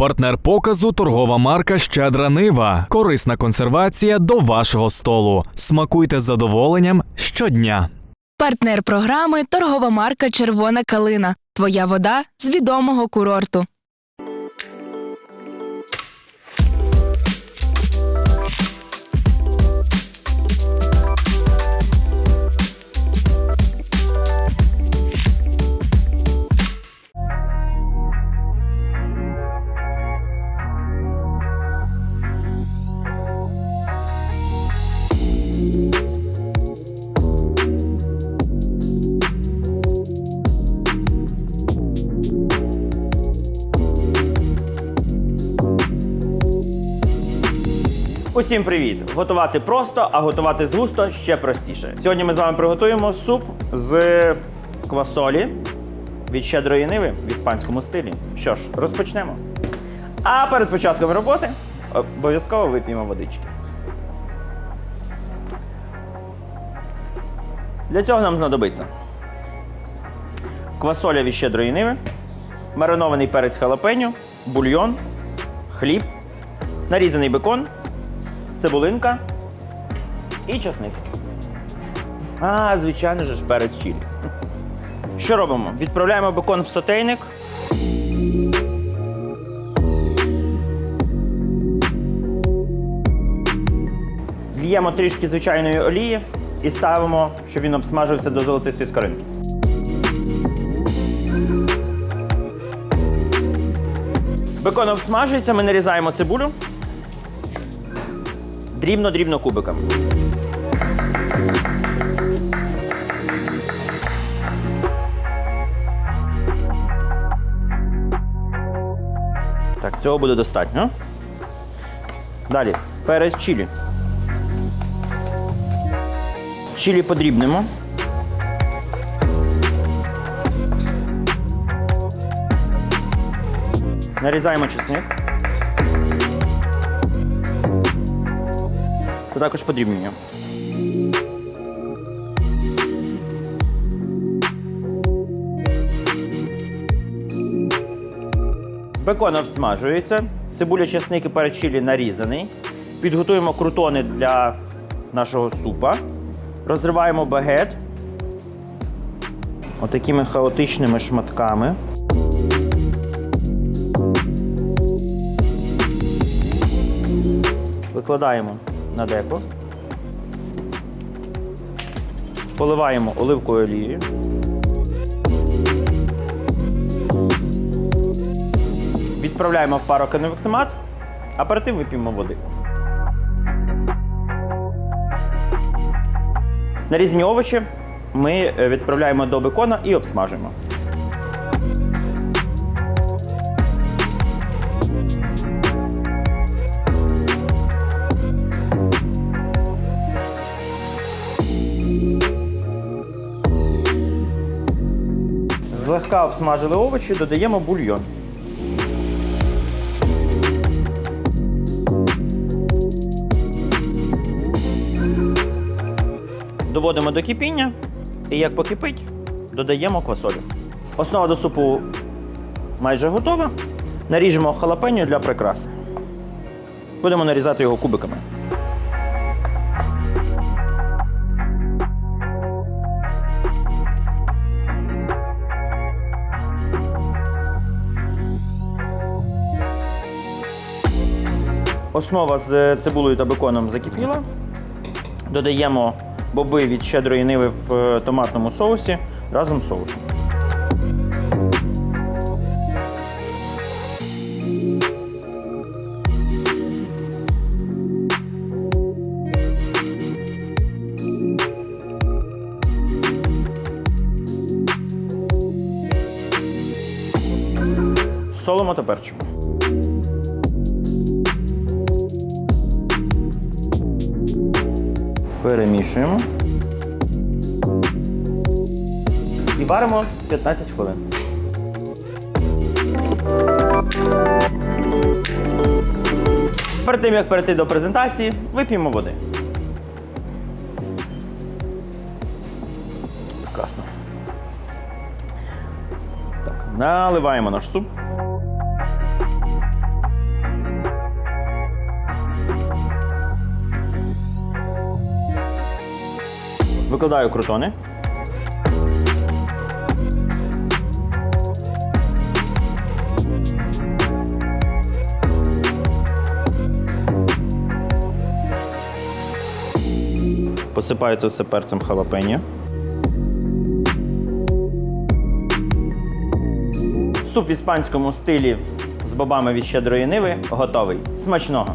Партнер показу торгова марка Щедра Нива. Корисна консервація до вашого столу. Смакуйте з задоволенням щодня. Партнер програми торгова марка Червона калина. Твоя вода з відомого курорту. Усім привіт! Готувати просто, а готувати з густо ще простіше. Сьогодні ми з вами приготуємо суп з квасолі від щедрої ниви в іспанському стилі. Що ж, розпочнемо. А перед початком роботи обов'язково вип'ємо водички. Для цього нам знадобиться квасоля від щедрої ниви, маринований перець халапеньо, бульйон, хліб, нарізаний бекон, цибулинка і часник. А, звичайно ж, перець чилі. Що робимо? Відправляємо бекон в сотейник. Л'ємо трішки звичайної олії і ставимо, щоб він обсмажився до золотистої скоринки. Бекон обсмажується, ми нарізаємо цибулю дрібно-дрібно кубиками. Так, цього буде достатньо. Далі перець чилі. Чилі подрібнемо. Нарізаємо чесник. Та також подрібнюємо. Бекон обсмажується, цибуля, чесник і перець чилі нарізаний. Підготуємо крутони для нашого супа. Розриваємо багет отакими хаотичними шматками. Викладаємо на деко. Поливаємо оливковою олією. Відправляємо в пароконвектомат, а перед тим вип'ємо води. Нарізні овочі ми е, відправляємо до бекона і обсмажуємо. Злегка обсмажили овочі, додаємо бульйон. Доводимо до кипіння і як покипить, додаємо квасолю. Основа до супу майже готова. Наріжемо халапеньо для прикраси. Будемо нарізати його кубиками. Основа з цибулею та беконом закипіла. Додаємо боби від щедрої ниви в е, томатному соусі разом з соусом. Солимо та перчимо. Перемішуємо. І варимо 15 хвилин. Перед тим, як перейти до презентації, вип'ємо води. Прекрасно. Так, наливаємо наш суп. Викладаю крутони. Посипаю це все перцем халапеньо. Суп в іспанському стилі з бобами від щедрої ниви готовий. Смачного!